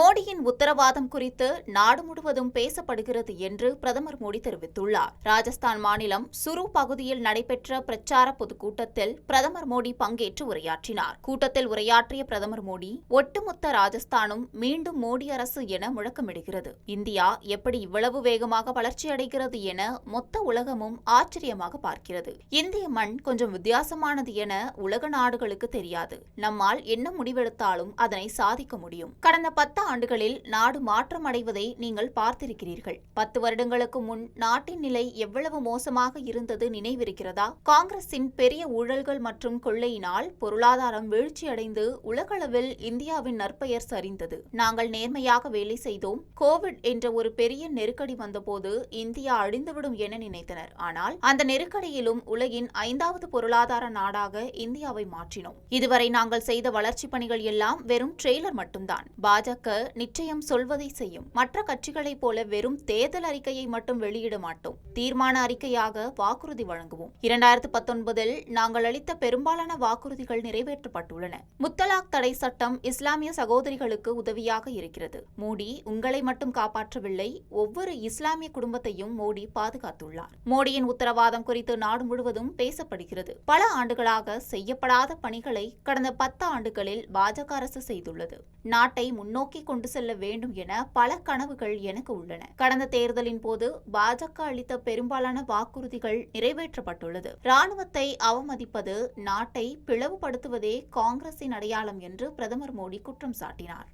மோடியின் உத்தரவாதம் குறித்து நாடு முழுவதும் பேசப்படுகிறது என்று பிரதமர் மோடி தெரிவித்துள்ளார். ராஜஸ்தான் மாநிலம் சுரு பகுதியில் நடைபெற்ற பிரச்சார பொதுக்கூட்டத்தில் பிரதமர் மோடி பங்கேற்று உரையாற்றினார். கூட்டத்தில் உரையாற்றிய பிரதமர் மோடி ஒட்டுமொத்த ராஜஸ்தானும் மீண்டும் மோடி அரசு என முழக்கமிடுகிறது. இந்தியா எப்படி இவ்வளவு வேகமாக வளர்ச்சியடைகிறது என மொத்த உலகமும் ஆச்சரியமாக பார்க்கிறது. இந்திய மண் கொஞ்சம் வித்தியாசமானது என உலக நாடுகளுக்கு தெரியாது. நம்மால் என்ன முடிவெடுத்தாலும் அதனை சாதிக்க முடியும். கடந்த பத்து ஆண்டுகளில் நாடு மாற்றம் அடைவதை நீங்கள் பார்த்திருக்கிறீர்கள். பத்து வருடங்களுக்கு முன் நாட்டின் நிலை எவ்வளவு மோசமாக இருந்தது நினைவிருக்கிறதா? காங்கிரசின் பெரிய ஊழல்கள் மற்றும் கொள்ளையினால் பொருளாதாரம் வீழ்ச்சியடைந்து உலகளவில் இந்தியாவின் நற்பெயர் சரிந்தது. நாங்கள் நேர்மையாக வேலை செய்தோம். கோவிட் என்ற ஒரு பெரிய நெருக்கடி வந்தபோது இந்தியா அழிந்துவிடும் என நினைத்தனர். ஆனால் அந்த நெருக்கடியிலும் உலகின் ஐந்தாவது பொருளாதார நாடாக இந்தியாவை மாற்றினோம். இதுவரை நாங்கள் செய்த வளர்ச்சி பணிகள் எல்லாம் வெறும் ட்ரெய்லர் மட்டும்தான். பாஜக நிச்சயம் சொல்வதை செய்யும். மற்ற கட்சிகளைப் போல வெறும் தேர்தல் அறிக்கையை மட்டும் வெளியிட மாட்டோம். தீர்மான அறிக்கையாக வாக்குறுதி வழங்குவோம். இரண்டாயிரத்து பத்தொன்பதில் நாங்கள் அளித்த பெரும்பாலான வாக்குறுதிகள் நிறைவேற்றப்பட்டுள்ளன. முத்தலாக் தடை சட்டம் இஸ்லாமிய சகோதரிகளுக்கு உதவியாக இருக்கிறது. மோடி உங்களை மட்டும் காப்பாற்றவில்லை ஒவ்வொரு இஸ்லாமிய குடும்பத்தையும் மோடி பாதுகாத்துள்ளார். மோடியின் உத்தரவாதம் குறித்து நாடு முழுவதும் பேசப்படுகிறது. பல ஆண்டுகளாக செய்யப்படாத பணிகளை கடந்த பத்து ஆண்டுகளில் பாஜக அரசு செய்துள்ளது. நாட்டை முன்னோக்கி கொண்டு செல்ல வேண்டும் என பல கனவுகள் எனக்கு உள்ளன. கடந்த தேர்தலின் போது பாஜக அளித்த பெரும்பாலான வாக்குறுதிகள் நிறைவேற்றப்பட்டுள்ளது. ராணுவத்தை அவமதிப்பது நாட்டை பிளவுபடுத்துவதே காங்கிரசின் அடையாளம் என்று பிரதமர் மோடி குற்றம் சாட்டினார்.